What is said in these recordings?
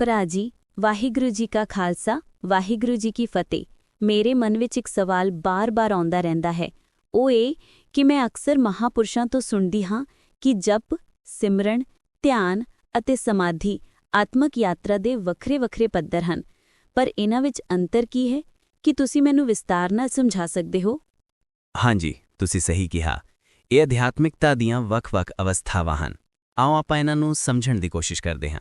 ਭਰਾ ਜੀ ਵਾਹਿਗੁਰੂ ਜੀ ਕਾ ਖਾਲਸਾ, ਵਾਹਿਗੁਰੂ ਜੀ ਕੀ ਫਤਿਹ। ਮੇਰੇ ਮਨ ਵਿੱਚ ਇੱਕ ਸਵਾਲ ਬਾਰ-ਬਾਰ ਆਉਂਦਾ ਰਹਿੰਦਾ ਹੈ। ਉਹ ਇਹ ਕਿ ਮੈਂ ਅਕਸਰ ਮਹਾਪੁਰਸ਼ਾਂ ਤੋਂ ਸੁਣਦੀ ਹਾਂ ਕਿ ਜਪ, ਸਿਮਰਨ, ਧਿਆਨ ਅਤੇ ਸਮਾਧੀ ਆਤਮਕ ਯਾਤਰਾ ਦੇ ਵੱਖਰੇ-ਵੱਖਰੇ ਪੱਧਰ ਹਨ। ਪਰ ਇਹਨਾਂ ਵਿੱਚ ਅੰਤਰ ਕੀ ਹੈ? ਕਿ ਤੁਸੀਂ ਮੈਨੂੰ ਵਿਸਤਾਰ ਨਾਲ ਸਮਝਾ ਸਕਦੇ ਹੋ? ਹਾਂਜੀ, ਤੁਸੀਂ ਸਹੀ ਕਿਹਾ। ਇਹ ਅਧਿਆਤਮਿਕਤਾ ਦੀਆਂ ਵੱਖ-ਵੱਖ ਅਵਸਥਾਵਾਂ ਹਨ। ਆਓ ਆਪਾਂ ਇਹਨਾਂ ਨੂੰ ਸਮਝਣ ਦੀ ਕੋਸ਼ਿਸ਼ ਕਰਦੇ ਹਾਂ।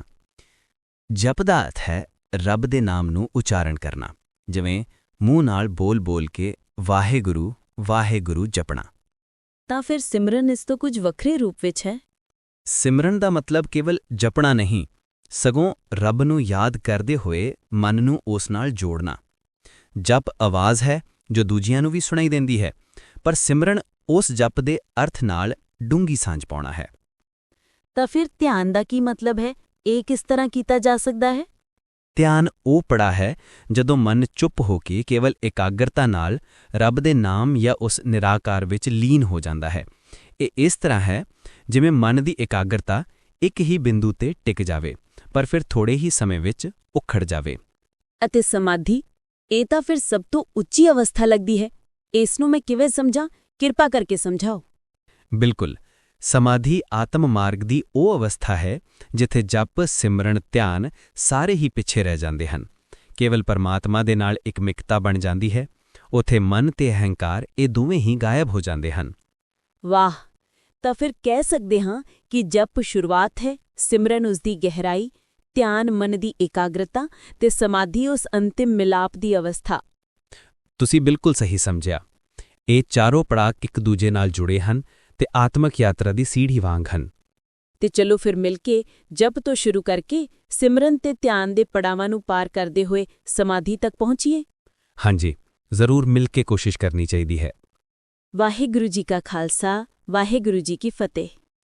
ਜਪ ਦਾ ਅਰਥ ਹੈ ਰੱਬ ਦੇ ਨਾਮ ਨੂੰ ਉਚਾਰਨ ਕਰਨਾ ਜਿਵੇਂ ਮੂੰਹ ਨਾਲ ਬੋਲ-ਬੋਲ ਕੇ ਵਾਹਿਗੁਰੂ ਵਾਹਿਗੁਰੂ ਜਪਣਾ। ਤਾਂ ਫਿਰ ਸਿਮਰਨ ਇਸ ਤੋਂ ਕੁਝ ਵੱਖਰੇ ਰੂਪ ਵਿੱਚ ਹੈ? ਸਿਮਰਨ ਦਾ ਮਤਲਬ ਕੇਵਲ ਜਪਣਾ ਨਹੀਂ ਸਗੋਂ ਰੱਬ ਨੂੰ ਯਾਦ ਕਰਦੇ ਹੋਏ ਮਨ ਨੂੰ ਉਸ ਨਾਲ ਜੋੜਨਾ। ਜਪ ਆਵਾਜ਼ ਹੈ ਜੋ ਦੂਜਿਆਂ ਨੂੰ ਵੀ ਸੁਣਾਈ ਦਿੰਦੀ ਹੈ ਪਰ ਸਿਮਰਨ ਉਸ ਜਪ ਦੇ ਅਰਥ ਨਾਲ ਡੂੰਗੀ ਸਾਂਝ ਪਾਉਣਾ ਹੈ। ਤਾਂ ਫਿਰ ਧਿਆਨ ਦਾ ਕੀ ਮਤਲਬ ਹੈ? ਇਹ ਕਿਸ ਤਰ੍ਹਾਂ ਕੀਤਾ ਜਾ ਸਕਦਾ ਹੈ? ਧਿਆਨ ਉਹ ਪੜਾ ਹੈ ਜਦੋਂ ਮਨ ਚੁੱਪ ਹੋ ਕੇ ਕੇਵਲ ਇਕਾਗਰਤਾ ਨਾਲ ਰੱਬ ਦੇ ਨਾਮ ਜਾਂ ਉਸ ਨਿਰਾਕਾਰ ਵਿੱਚ ਲੀਨ ਹੋ ਜਾਂਦਾ ਹੈ। ਇਹ ਇਸ ਤਰ੍ਹਾਂ ਹੈ ਜਿਵੇਂ ਮਨ ਦੀ ਇਕਾਗਰਤਾ ਇੱਕ ਹੀ ਬਿੰਦੂ ਤੇ ਟਿਕ ਜਾਵੇ ਪਰ ਫਿਰ ਥੋੜੇ ਹੀ ਸਮੇਂ ਵਿੱਚ ਉਖੜ ਜਾਵੇ। ਅਤੇ ਸਮਾਧੀ? ਇਹ ਤਾਂ ਫਿਰ ਸਭ ਤੋਂ ਉੱਚੀ ਅਵਸਥਾ ਲੱਗਦੀ ਹੈ। ਇਸ ਨੂੰ ਮੈਂ ਕਿਵੇਂ ਸਮਝਾਂ? ਕਿਰਪਾ ਕਰਕੇ ਸਮਝਾਓ। ਬਿਲਕੁਲ। ਸਮਾਧੀ ਆਤਮ ਮਾਰਗ ਦੀ ਉਹ ਅਵਸਥਾ ਹੈ ਜਿੱਥੇ ਜਪ ਸਿਮਰਨ ਧਿਆਨ ਸਾਰੇ ਹੀ ਪਿੱਛੇ ਰਹਿ ਜਾਂਦੇ ਹਨ। ਕੇਵਲ ਪਰਮਾਤਮਾ ਦੇ ਨਾਲ ਇੱਕ ਮਿਕਤਾ ਬਣ ਜਾਂਦੀ ਹੈ। ਉਥੇ ਮਨ ਤੇ ਅਹੰਕਾਰ ਇਹ ਦੋਵੇਂ ਹੀ ਗਾਇਬ ਹੋ ਜਾਂਦੇ ਹਨ। ਵਾਹ! ਤਾਂ ਫਿਰ ਕਹਿ ਸਕਦੇ ਹਾਂ ਕਿ ਜਪ ਸ਼ੁਰੂਆਤ ਹੈ ਸਿਮਰਨ ਉਸ ਦੀ ਗਹਿਰਾਈ ਧਿਆਨ ਮਨ ਦੀ ਇਕਾਗਰਤਾ ਤੇ ਸਮਾਧੀ ਉਸ ਅੰਤਿਮ ਮਿਲਾਪ ਦੀ ਅਵਸਥਾ। ਤੁਸੀਂ ਬਿਲਕੁਲ ਸਹੀ ਸਮਝਿਆ। ਇਹ ਚਾਰੋਂ ਪੜਾਅ ਇੱਕ ਦੂਜੇ ਨਾਲ ਜੁੜੇ ਹਨ। ਤੇ ਆਤਮਕ ਯਾਤਰਾ ਦੀ ਸੀੜ੍ਹੀ ਵਾਂਗ ਹਨ। ਤੇ ਚਲੋ ਫਿਰ ਮਿਲ ਕੇ ਜਪ ਤੋਂ ਸ਼ੁਰੂ ਕਰਕੇ ਸਿਮਰਨ ਤੇ ਧਿਆਨ ਦੇ ਪੜਾਵਾਂ ਨੂੰ ਪਾਰ ਕਰਦੇ ਹੋਏ ਸਮਾਧੀ ਤੱਕ ਪਹੁੰਚੀਏ। ਹਾਂਜੀ ਜ਼ਰੂਰ ਮਿਲ ਕੇ ਕੋਸ਼ਿਸ਼ ਕਰਨੀ ਚਾਹੀਦੀ ਹੈ। ਵਾਹਿਗੁਰੂ ਜੀ ਕਾ ਖਾਲਸਾ ਵਾਹਿਗੁਰੂ ਜੀ ਕੀ ਫਤਿਹ।